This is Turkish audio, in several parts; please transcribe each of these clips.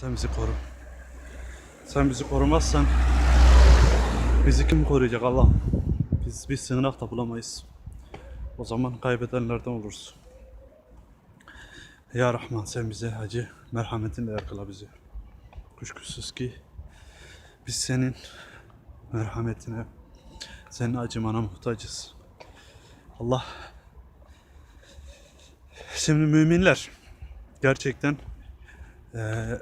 Sen bizi koru. Sen bizi korumazsan bizi kim koruyacak Allah'ım? Biz bir sığınak da bulamayız. O zaman kaybedenlerden oluruz. Ya Rahman sen bize acı merhametinle yakala bizi. Kuşkusuz ki biz senin merhametine, senin acımana muhtacız. Allah Şimdi müminler gerçekten eee,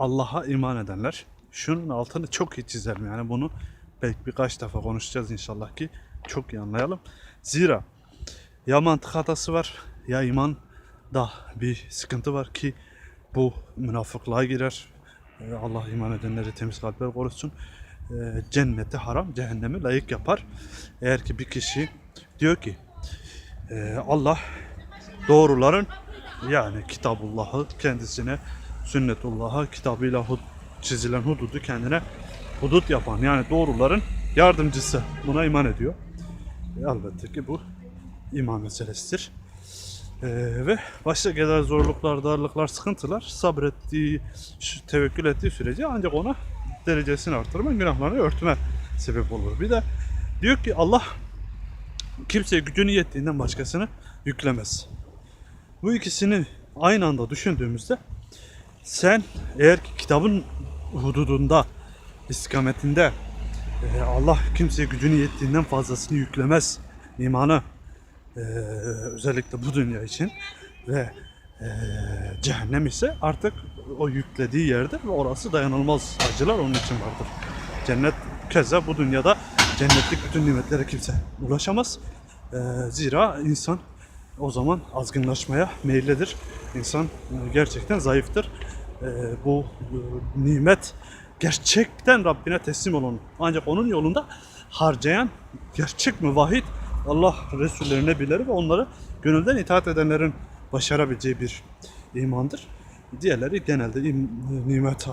Allah'a iman edenler şunun altını çok iyi çizerim yani bunu belki birkaç defa konuşacağız inşallah ki çok iyi anlayalım. Zira ya mantık hatası var ya iman da bir sıkıntı var ki bu münafıklığa girer. Ee, Allah iman edenleri temiz kalpler korusun. Ee, Cenneti haram, cehennemi layık yapar. Eğer ki bir kişi diyor ki e, Allah doğruların yani Kitabullah'ı kendisine sünnetullah'a kitabıyla hud- çizilen hududu kendine hudut yapan yani doğruların yardımcısı buna iman ediyor. E, elbette ki bu iman meselesidir. E, ve başta gelen zorluklar, darlıklar, sıkıntılar sabrettiği, tevekkül ettiği sürece ancak ona derecesini artırma, günahlarını örtme sebep olur. Bir de diyor ki Allah kimseye gücünü yettiğinden başkasını yüklemez. Bu ikisini aynı anda düşündüğümüzde sen eğer ki kitabın hududunda, istikametinde e, Allah kimseye gücünü yettiğinden fazlasını yüklemez imanı e, özellikle bu dünya için ve e, cehennem ise artık o yüklediği yerde ve orası dayanılmaz acılar onun için vardır. Cennet keza bu dünyada cennetlik bütün nimetlere kimse ulaşamaz. E, zira insan o zaman azgınlaşmaya meyillidir. İnsan e, gerçekten zayıftır. E, bu e, nimet gerçekten Rabbine teslim olan ancak onun yolunda harcayan gerçek müvahhid Allah Resullerine bilir ve onları gönülden itaat edenlerin başarabileceği bir imandır. Diğerleri genelde im- nimet